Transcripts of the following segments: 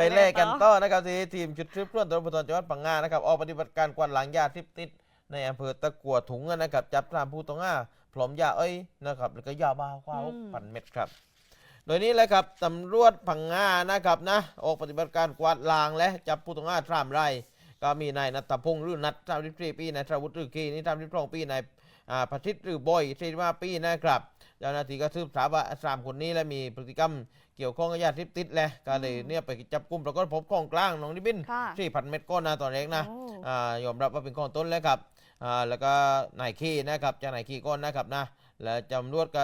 ไปเล่กันต่อนะครับที่ทีมชุดสืบสวนตำรวจภูธรจังหวัดพังงานะครับออกปฏิบัติการกวาดล้างยาเสพติดในอำเภอตะกัวถุงนะครับจับตามผู้ต้องหาพร้อมยาเอ้ยนะครับแล้วก็ยาบ้ากว่าอืมพันเม็ดครับ โดยนี้เลยครับตำรวจพังงานะครับนะออกปฏิบัติการกวาดล้างและจับผู้ต้องหาสามรายก็มีนายนัทพงศ์หรือนัทสามสิบสี่ปีนายทราวุฒิหรือกีนี่สามสิบสองปีนายอ่าพัทิตหรือบอยสี่สิบห้าปีนะครับ เจ้าหน้าที่ก็สืบสาวว่าสามคนนี้และมีพฤติกรรมเกี่ยวข้องกับยาเสพติดแหละก็เลยเนี่ยไปจับกลุ่มแล้วก็พบของกลางน้องนิบินค่ะสี่พันเม็ดก้อนนะตอนแรกนะโอ้ อ่ายอมรับว่าเป็นของต้นแล้วครับอ่าแล้วก็นายขี้นะครับเจะนายขี้ก้อนนะครับนะแล้วจำรวจก็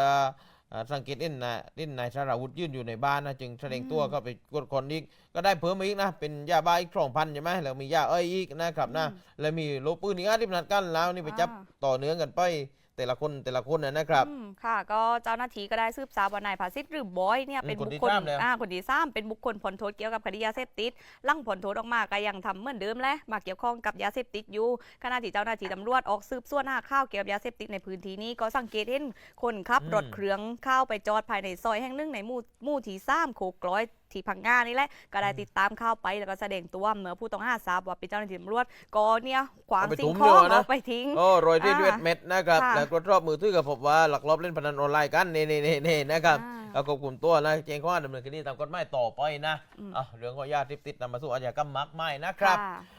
อ่าสังเกตอินนะอินนายสราวุธยืนอยู่ในบ้านนะจึงแสดงตัวเข้าไปกดคนอีกก็ได้เพิ่มมาอีกนะเป็นยาบ้าอีกสองพันใช่ไหมแล้วมียาเอ้อยอีกนะครับนะแล้วมีโลปืนอีกห้าที่นัดกันแล้วนี่ไปจับ อ่า ต่อเนื่องกันไป แต่ละคนแต่ละคนนะนะครับ อืมค่ะ ก็เจ้าหน้าที่ก็ได้สืบทราบว่านายภาสิทธิ์หรือบอยเนี่ยอืมเป็นคนบุคที่คลสามแล้ว อ่าคนที่สามเป็นบุคคลผลโทษเกี่ยวกับคดียาเสพติดหลั่งผลโทษออกมาก็ยังทำเหมือนเดิมแหละมาเกี่ยวข้องกับยาเสพติดอยู่ขณะที่เจ้าหน้าที่ตำรวจออกสืบสวนหาข้าวเกี่ยวกับยาเสพติดในพื้นที่นี้ก็สังเกตเห็นคนขับอืมรถเครื่องเข้าไปจอดภายในซอยแห่งหนึ่งในหมู่หมู่ที่สามโคกร้อยที่พังงานี่แหละก็ได้ติดตามเข้าไปแล้วก็แสดงตัวเมื่อผู้ต้องหาทราบว่าเป็นเจ้าหน้าที่ตำรวจก็เนี่ยขวางเอาไปสิ่ทุ่งมของเลยนะ เอาไปทิ้ง โอ้โรยที่อ่าด้วยเม็ดนะครับ ค่ะ แล้วตรวจสอบมือถือก็พบว่าหลักลอบเล่นพนันออนไลน์กันนี่นี่นี่นี่นะครับอ่าแล้วควบคุมตัวนะแจ้งข้อหาดำเนินคดีตามกฎหมายต่อไปนะอืมอะเรื่องของยาเสพติดนำมาสู่อาชญากรรมมากมายนะครับค่ะ